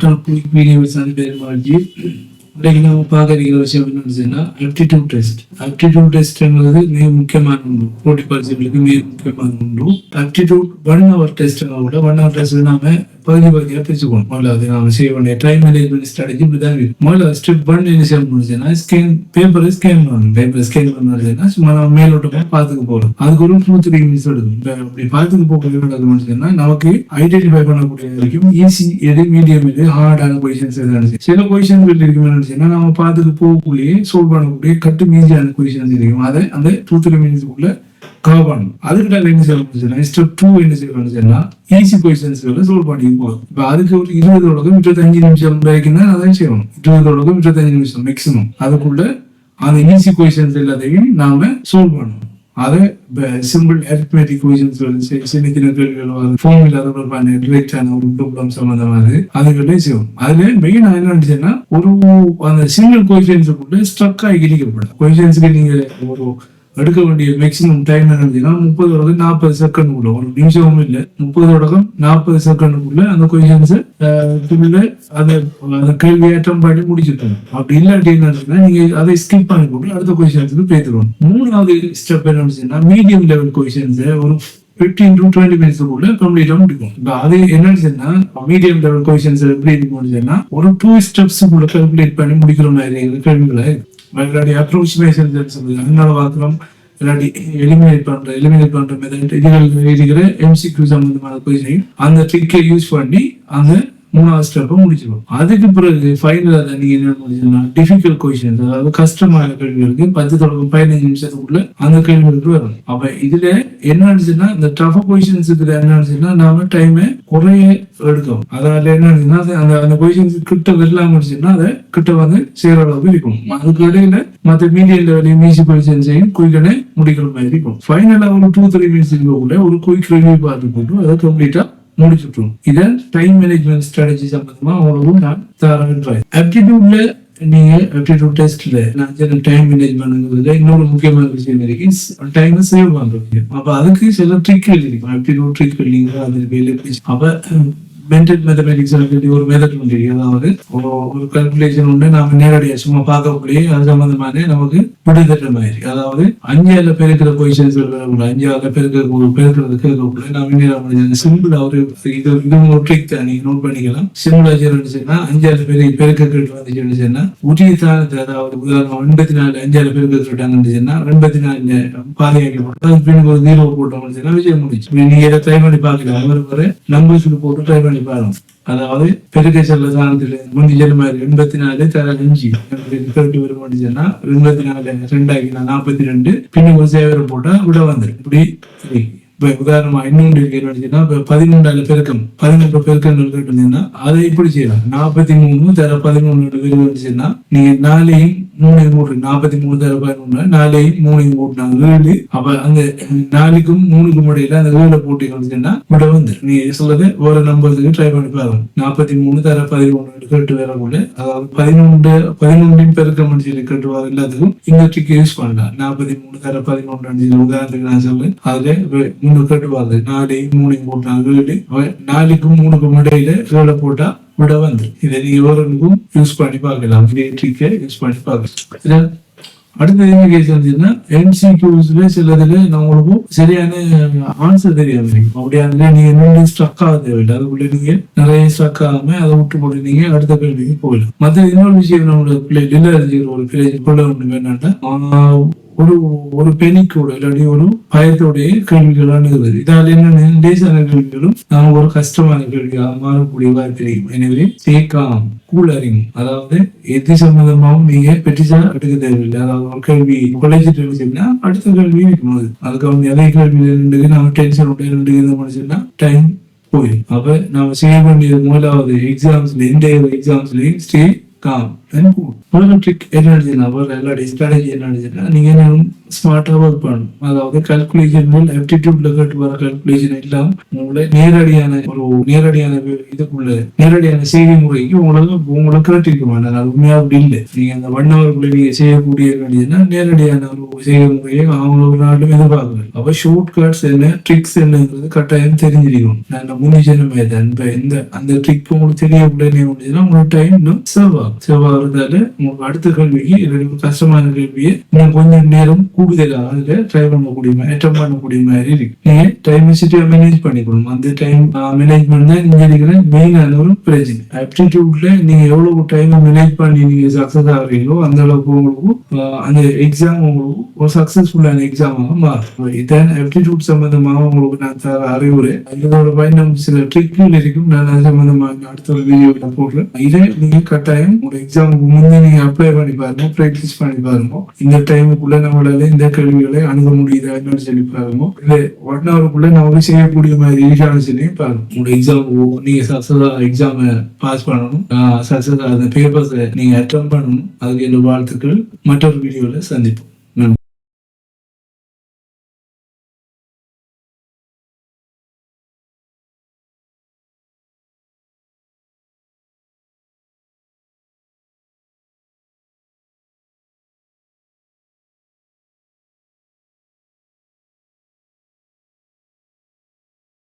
ஆற்றல் quick videos அந்த பேர் இன்றைக்கு நம்ம பார்க்க இருக்கிற விஷயம் என்னன்னு சொன்னா ஆப்டிடியூட் டெஸ்ட் ஆப்டிடியூட் டெஸ்ட்ங்கிறது மிக முக்கியமான ஒன்று போட்டி பரிசுகளுக்கு மிக முக்கியமான ஒன்று ஆப்டிடியூட் ஒன் ஹவர் டெஸ்ட் கூட ஒன் ஹவர் டெஸ்ட் நாம பகுதி பகுதியாக பிரிச்சுக்கணும் முதல்ல அது நாம செய்ய வேண்டிய டைம் மேனேஜ்மெண்ட் ஸ்ட்ராட்டஜி இப்படிதான் இருக்கு. முதல்ல ஸ்டெப் ஒன் என்ன செய்ய முடியுதுன்னா ஸ்கேன் பேப்பர் ஸ்கேன் பண்ணணும். பேப்பர் ஸ்கேன் பண்ணுறதுன்னா சும்மா நம்ம மேலோட்டமாக பார்த்துக்க போகணும் அதுக்கு ஒரு டூ த்ரீ மினிட்ஸ் எடுக்கும். அப்படி பார்த்துக்க போக முடியுதுன்னா நமக்கு ஐடென்டிஃபை பண்ணக்கூடிய வரைக்கும் ஈஸி எது மீடியம் எது ஹார்டான கொஷின்ஸ் எது நினைச்சு சில பொசிஷன்கள் இருக்கும் நினைச்சுன்னா நம்ம பார்த்துட்டு போகக்கூடிய சோல்வ் பண்ணக்கூடிய கட்டு மீதியான கொஷின்ஸ் இருக்கும். அதை அந்த டூ த்ரீ மினிட்ஸ்க்குள்ள கார்பன் அதுக்கு நாங்கள் என்ன செய்ய முடியுதுன்னா ஸ்டெப் டூ என்ன செய்ய முடியுதுன்னா ஈஸி கொஸ்டின்ஸ்களை சோல்வ் பண்ணி போகும் இப்போ அதுக்கு ஒரு இருபது இருபதோடக்கும் இருபத்தஞ்சு நிமிஷம் வரைக்கும் தான் அதான் செய்யணும். இருபதோடக்கும் இருபத்தஞ்சு நிமிஷம் மேக்ஸிமம் அதுக்குள்ள அந்த ஈஸி கொஸ்டின்ஸ் எல்லாத்தையும் நாம சோல்வ் பண்ணணும். அதை சிம்பிள் அரித்மெட்டிக் கொஸ்டின்ஸ் சின்ன சின்ன கேள்விகள் ஃபார்முலா தொடர்பான ரிலேட்டான ஒரு ப்ராப்ளம் சம்பந்தமானது அதுகளே செய்வோம். அதுல மெயின் என்ன நினைச்சேன்னா ஒரு அந்த சிங்கிள் கொஸ்டின்ஸுக்குள்ள ஸ்ட்ரக் ஆகி கிழிக்கப்படும் கொஸ்டின்ஸ்க்கு நீங்க ஒரு எடுக்க வேண்டிய மேக்ஸிமம் டைம் என்னன்னா முப்பது தொடக்கம் நாற்பது செகண்டுக்குள்ள ஒரு நிமிஷமும் இல்லை. முப்பது தொடக்கம் நாற்பது செகண்டுக்குள்ள அந்த கொஸ்டின்ஸ் அதை அந்த கேள்வி ஏற்றம் பண்ணி முடிச்சுட்டாங்க அப்படி இல்லாட்டி என்னன்னா நீங்க அதை ஸ்கிப் பண்ணி போட்டு அடுத்த கொஷின்ஸுக்கு பேத்துக்கணும் மூணாவது ஸ்டெப் என்னன்னு மீடியம் லெவல் கொஸ்டின்ஸ் ஒரு ஃபிஃப்டீன் டு டுவெண்ட்டி மினிட்ஸ்க்குள்ள கம்ப்ளீட்டா முடிக்கும் இப்போ அது என்னன்னு சொன்னா மீடியம் லெவல் கொஸ்டின்ஸ் எப்படி இருக்கும்னு சொன்னா ஒரு டூ ஸ்டெப்ஸுக்குள்ள கம்ப்ளீட் பண்ணி முடிக்கிற மாதிரி கேள்விகளை இல்லாட்டி அப்ரோக்சிமேஷன் சொல்லுங்க அதனால பார்க்குறோம். இல்லாட்டி எலிமினேட் பண்ற எலிமினேட் பண்ற மெத்தட் இதுகள் இருக்கிற எம்சிக்யூ சம்பந்தமான கொஸ்டின் அந்த ட்ரிக்கை யூஸ் பண்ணி அந்த மூணாவது ஸ்டெப்பை முடிச்சிடும் அதுக்கு பிறகு ஃபைனல் அதை நீங்க என்ன முடிச்சீங்கன்னா டிஃபிகல்ட் கொஸ்டின்ஸ் அதாவது கஷ்டமான கேள்விகளுக்கு பத்து தொடக்கம் பதினஞ்சு நிமிஷத்துக்குள்ள அந்த கேள்விகளுக்கு வரும் அப்ப இதுல என்ன ஆச்சுன்னா இந்த டஃப் கொஷின்ஸ் இதுல என்ன ஆச்சுன்னா நாம டைமை குறைய எடுக்கும் அதனால என்ன ஆச்சுன்னா அந்த அந்த கொஷின்ஸ் கிட்ட வரலாம் முடிச்சுன்னா அதை கிட்ட வந்து சேர அளவுக்கு இருக்கும் அதுக்கு இடையில மத்த மீடியம் லெவலையும் ஈஸி கொஷின்ஸையும் குயிக்கனே முடிக்கிற மாதிரி இருக்கும். ஃபைனலா ஒரு டூ த்ரீ மினிட்ஸ் இருக்கக்குள்ள ஒரு குயிக் ரிவ்யூ பார்த்து போட்டு அதை கம்ப்ளீட்டா முடிச்சுட்டோம். இதை டைம் மேனேஜ்மெண்ட் ஸ்ட்ராட்டஜி சம்பந்தமா உங்களுக்கு நான் தரேன் ஆப்டிடியூட்ல நீங்க ஆப்டிடியூட் டெஸ்ட்ல நான் டைம் மேனேஜ்மெண்ட்ங்கிறதுல இன்னொரு முக்கியமான விஷயம் இருக்கு. டைம் சேவ் பண்றது அப்ப அதுக்கு சில ட்ரிக்கள் இருக்கும் ஆப்டிடியூட் ட்ரிக்கள் நீங்க அது வேலை அப்ப மென்டல் மேத்தமெட்டிக்ஸ் சொல்லி ஒரு மெத்தட் உண்டு. அதாவது ஒரு- கல்குலேஷன் உண்டு. நாம நேரடியாக சும்மா பார்க்கக்கூடிய அது சம்பந்தமான நமக்கு விடுதட்ட மாதிரி. அதாவது அஞ்சால பெருக்கிற பொசிஷன்ஸ் அஞ்சால பெருக்க பெருக்கிறது கேட்கக்குள்ள நாம என்ன சிம்பிள் ஒரு இது இது ஒரு ட்ரிக் தான். நீங்க நோட் பண்ணிக்கலாம். சிம்பிளா இருந்துச்சுன்னா அஞ்சால பெரிய பெருக்க கேட்டு வந்துச்சு சொன்னா உரிய தானத்தை அதாவது உதாரணம் எண்பத்தி நாலு அஞ்சால பெருக்க கேட்டாங்கன்னு சொன்னா எண்பத்தி நாலு பாதையாக்கி போட்டு அதுக்கு ஒரு ஜீரோ போட்டோம்னு சொன்னா விஷயம் முடிச்சு நீங்க இதை ட்ரை பண்ணி பார்க்கலாம். ஒரு முறை போட்டு ட்ரை பண்ணி சொல்லி பாருங்க. அதாவது பெருக்க செல்ல சாணத்துல முந்தி சொன்ன மாதிரி எண்பத்தி நாலு தர அஞ்சு கேட்டு வரும் சொன்னா எண்பத்தி நாலு ரெண்டாக்கி நான் நாற்பத்தி ரெண்டு பின்ன ஒரு சேவரம் போட்டா விட வந்துடும் இப்படி இருக்கு. இப்ப உதாரணமா இன்னொன்று இருக்கு என்ன சொன்னா இப்ப பதிமூன்றால பெருக்கம் பதினொன்று பெருக்கம் கேட்டுருந்தீங்கன்னா அதை இப்படி செய்யலாம். நாற்பத்தி மூணு தர பதிமூணு வந்துச்சுன்னா நீங்க நாளையும் மூணு மூணு நாற்பத்தி மூணு தடவை நாலு மூணு மூணையும் போட்டுனாங்க ஏழு. அப்ப அந்த நாலுக்கும் மூணுக்கும் இடையில அந்த ஏழை போட்டி வந்துச்சுன்னா விட வந்து நீ சொல்றது ஒரு நம்பருக்கு ட்ரை பண்ணி பாருங்க. நாற்பத்தி மூணு தர பதிமூணு கேட்டு வரக்குள்ள அதாவது பதினொன்று பதினொன்றின் பெருக்கம் சொல்லி கேட்டு வர எல்லாத்துக்கும் இந்த ட்ரிக் யூஸ் பண்ணலாம். நாற்பத்தி மூணு தர பதினொன்று அஞ்சு உதாரணத்துக்கு நான் சொல்றேன். அதுல இன்னும் கேட்டு கட்டுவாங்க நாலு மூணு போட்டாங்க ஏழு. நாலுக்கும் மூணுக்கும் இடையில ஏழை போட்டா விட வந்து இதை நீங்க ஒருவருக்கும் யூஸ் பண்ணி பார்க்கலாம். யூஸ் பண்ணி பார்க்கலாம். அடுத்த என்ன கேஸ் வந்துச்சுன்னா எம்சிக்யூஸ்ல சிலதுல நம்மளுக்கும் சரியான ஆன்சர் தெரியாது அப்படி அதுல நீங்க நின்று ஸ்ட்ரக் ஆக தேவையில்லை. அதுக்குள்ள நீங்க நிறைய ஸ்ட்ரக் ஆகாம அதை விட்டு போட்டு நீங்க அடுத்த கேள்விக்கு போயிடலாம் மற்ற இன்னொரு விஷயம் நம்மளோட பிள்ளை டில்லர் ஒரு பிள்ளை கொள்ள வேண்டும் என்னன்னா ஒரு ஒரு பெனிக்கோட இல்லாடி ஒரு பயத்தோடைய கேள்விகள் அணுகுவது இதால் என்ன லேசான கேள்விகளும் நாம் ஒரு கஷ்டமான கேள்வியாக மாறக்கூடிய வாய்ப்பு இருக்கும் எனவே தேக்காம் கூலரிங் அதாவது எது சம்பந்தமாகவும் நீங்க பெட்டிசா எடுக்க தேவையில்லை. அதாவது ஒரு கேள்வி குறைச்சிட்டு இருந்துச்சுன்னா அடுத்த கேள்வி இருக்கணும் அது அதுக்கு அவங்க அதே கேள்வி ரெண்டு நம்ம டென்ஷன் உடைய ரெண்டு இது முடிச்சுன்னா டைம் போயிடும். அப்ப நம்ம செய்ய வேண்டியது முதலாவது எக்ஸாம்ஸ்ல எந்த எக்ஸாம்ஸ்லயும் ஸ்டே காம் then good. வேற ட்ரிக் என்ன எல்லா ஸ்ட்ராட்டஜி எனர்ஜினா நீங்கள் நீங்க என்ன ஸ்மார்ட்டா ஒர்க் பண்ணணும். அதாவது கல்குலேஷன் ஆப்டிடியூட்ல கேட்டு வர கல்குலேஷன் எல்லாம் உங்களை நேரடியான ஒரு நேரடியான இதுக்குள்ள நேரடியான செய்தி முறைக்கு உங்களுக்கு உங்களை கேட்டிருக்க மாட்டாங்க அது உண்மையாக அப்படி இல்லை. நீங்கள் அந்த ஒன் ஹவருக்குள்ள நீங்க செய்யக்கூடிய வேண்டியதுன்னா நேரடியான ஒரு செய்தி முறையை அவங்க ஒரு நாளும் எதிர்பார்க்கல அப்ப ஷார்ட் கட்ஸ் என்ன ட்ரிக்ஸ் என்னங்கிறது கட்டாயம் தெரிஞ்சிருக்கணும் நான் முந்தி சொன்ன மாதிரி தான் இப்ப இந்த அந்த ட்ரிக் உங்களுக்கு தெரியக்கூடிய உங்களுக்கு டைம் இன்னும் சேவ் ஆகும். சேவ் உங்களுக்கு அடுத்த கேள்விக்கு இல்ல கஷ்டமான கேள்வியை நீங்க கொஞ்சம் நேரம் கூடுதலாக அதுல ட்ரை பண்ணக்கூடிய மாதிரி அட்டம் பண்ணக்கூடிய மாதிரி இருக்கு. நீங்க டைம் வச்சுட்டு மேனேஜ் பண்ணிக்கணும். அந்த டைம் மேனேஜ்மெண்ட் தான் நீங்க இருக்கிற மெயினான ஒரு பிரச்சனை. ஆப்டிடியூட்ல நீங்க எவ்வளவு டைம் மேனேஜ் பண்ணி நீங்க சக்சஸ் ஆகுறீங்களோ அந்த அளவுக்கு உங்களுக்கு அந்த எக்ஸாம் உங்களுக்கு ஒரு சக்சஸ்ஃபுல்லான எக்ஸாமாக மாறும். இதான் ஆப்டிடியூட் சம்பந்தமாக உங்களுக்கு நான் தர அறிவுரை. இதோட பயணம் சில ட்ரிக்கள் இருக்கும். நான் அது சம்பந்தமாக அடுத்த ஒரு வீடியோ போடுறேன். இதை நீங்க கட்டாயம் ஒரு எக்ஸாம் எக்ஸாமுக்கு முன்னே நீங்க அப்ளை பண்ணி பாருங்க ப்ராக்டிஸ் பண்ணி பாருங்க. இந்த டைமுக்குள்ள நம்மளால இந்த கேள்விகளை அணுக முடியுதா என்னன்னு சொல்லி பாருங்க. இல்ல ஒன் ஹவருக்குள்ள நமக்கு செய்யக்கூடிய மாதிரி இருக்கான்னு சொல்லி பாருங்க. உங்களோட எக்ஸாம் நீங்க சக்சஸா எக்ஸாம் பாஸ் பண்ணணும். சக்சஸா அந்த பேப்பர்ஸ் நீங்க அட்டம் பண்ணணும். அதுக்கு என்னோட வாழ்த்துக்கள்? மற்றொரு வீடியோல சந்திப்போம்.